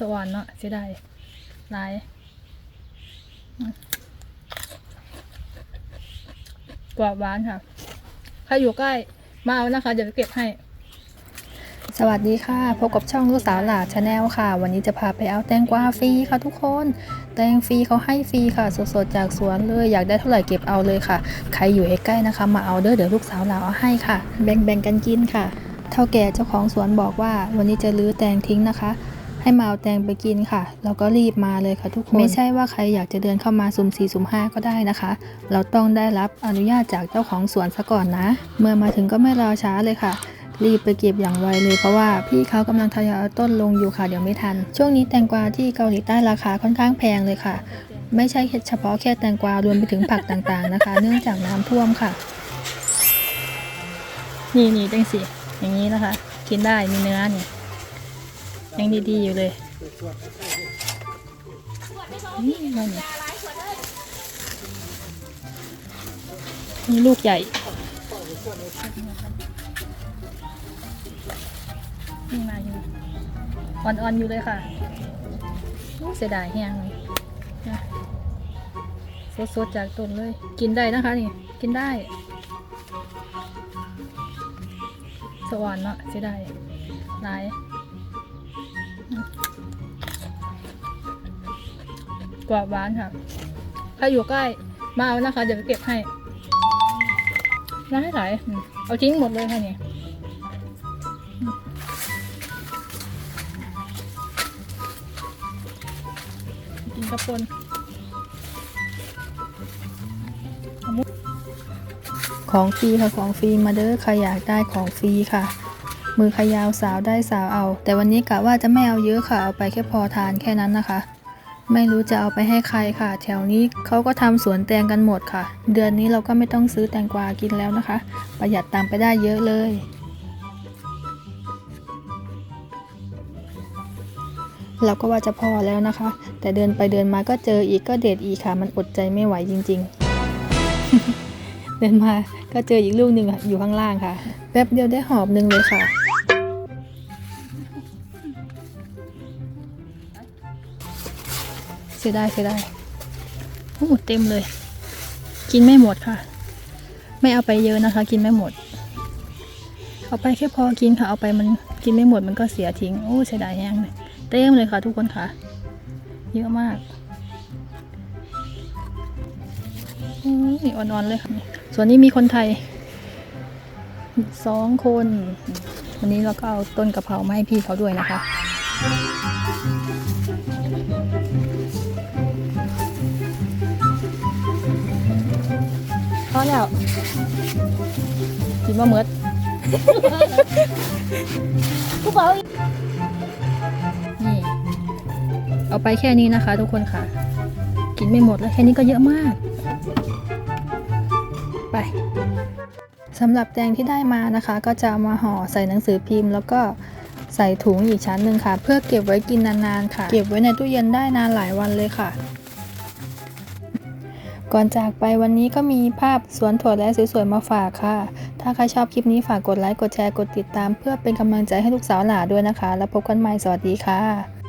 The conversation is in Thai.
สวรรค์เนาะเสียดายหลายกรอบหวานค่ะ ถ้าอยู่ใกล้มาเอานะคะ เดี๋ยวไปเก็บให้ สวัสดีค่ะ พบกับช่องลูกสาวหลาชาแนลค่ะ วันนี้จะพาไปเอาแตงกวาฟรีค่ะทุกคน แตงฟรีเขาให้ฟรีค่ะ สดๆจากสวนเลย อยากได้เท่าไหร่เก็บเอาเลยค่ะ ใครอยู่ใกล้ๆนะคะ มาเอาเด้อ เดี๋ยวลูกสาวหลาเอาให้ค่ะ แบ่งๆกันกินค่ะ เท่าแก่เจ้าของสวนบอกว่า วันนี้จะรื้อแตงทิ้งนะคะ ให้มาเอาแตงไปกินค่ะ แล้วก็รีบมาเลยค่ะทุกคน ไม่ใช่ว่าใครอยากจะเดินเข้ามาสุ่มสี่สุ่มห้าก็ได้นะคะ เราต้องได้รับอนุญาตจากเจ้าของสวนซะก่อนนะ เมื่อมาถึงก็ไม่รอช้าเลยค่ะรีบไปเก็บอย่างไวเลยเพราะว่าพี่เขากำลังทยอยเอาต้นลงอยู่ค่ะเดี๋ยวไม่ทัน ช่วงนี้แตงกวาที่เกาหลีใต้ราคาค่อนข้างแพงเลยค่ะ ไม่ใช่แค่เฉพาะแค่แตงกวารวมไปถึงผักต่างๆนะคะ เนื่องจากน้ำท่วมค่ะ นี่นี่จังสิอย่างนี้นะคะ กินได้มีเนื้อนี่ย ยังดีๆอยู่เลยนี่อะไรเนี่ยนี่ลูกใหญ่ นี่มาอยู่ อ่อนๆอยู่เลยค่ะเสียดายแห้งเลยสดๆจากต้นเลย กินได้นะคะนี่ กินได้ สวรรค์เนาะเสียดายหลาย กรอบหวานค่ะ ถ้าอยู่ใกล้ มาเอานะคะ เดี๋ยวไปเก็บให้น่าให้หลายเอาทิ้งหมดเลยค่ะนี่อืมกินกระปนของฟรีค่ะ ของฟรีมาเด้อใครอยากได้ของฟรีค่ะ มือขยาวสาวได้สาวเอา แต่วันนี้กะว่าจะไม่เอาเยอะค่ะ เอาไปแค่พอทานแค่นั้นนะคะ ไม่รู้จะเอาไปให้ใครค่ะ แถวนี้เขาก็ทำสวนแตงกันหมดค่ะ เดือนนี้เราก็ไม่ต้องซื้อแตงกวากินแล้วนะคะ ประหยัดตังไปได้เยอะเลย เราก็ว่าจะพอแล้วนะคะ แต่เดินไปเดินมาก็เจออีกก็เด็ดอีกค่ะ มันอดใจไม่ไหวจริง ๆ เดินมาก็เจออีกลูกหนึ่งอะอยู่ข้างล่างค่ะ แป๊บเดียวได้หอบหนึ่งเลยค่ะ เสียดายเสียดายโอ้เต็มเลย กินไม่หมดค่ะ ไม่เอาไปเยอะนะคะ กินไม่หมด เอาไปแค่พอกินค่ะ เอาไปมันกินไม่หมดมันก็เสียทิ้ง โอ้เสียดายแห้งเลยเต็มเลยค่ะ ทุกคนค่ะ เยอะมากอืมนี่อ่อนๆเลยค่ะ ส่วนนี้มีคนไทยสองคน วันนี้เราก็เอาต้นกะเพรามาให้พี่เขาด้วยนะคะ พอแล้วกินว่าเมืดผู้บอกนี่ เอาไปแค่นี้นะคะทุกคนค่ะ กินไม่หมดแล้วแค่นี้ก็เยอะมาก ไป สำหรับแตงที่ได้มานะคะ ก็จะมาห่อใส่หนังสือพิมพ์ แล้วก็ใส่ถุงอีกชั้นหนึ่งค่ะ เพื่อเก็บไว้กินนานๆค่ะ เก็บไว้ในตู้เย็นได้นานหลายวันเลยค่ะ ก่อนจากไปวันนี้ก็มีภาพสวนถั่วและสวยๆมาฝากค่ะ ถ้าใครชอบคลิปนี้ฝากกดไลค์กดแชร์กดติดตาม เพื่อเป็นกำลังใจให้ลูกสาวหลาด้วยนะคะ แล้วพบกันใหม่สวัสดีค่ะ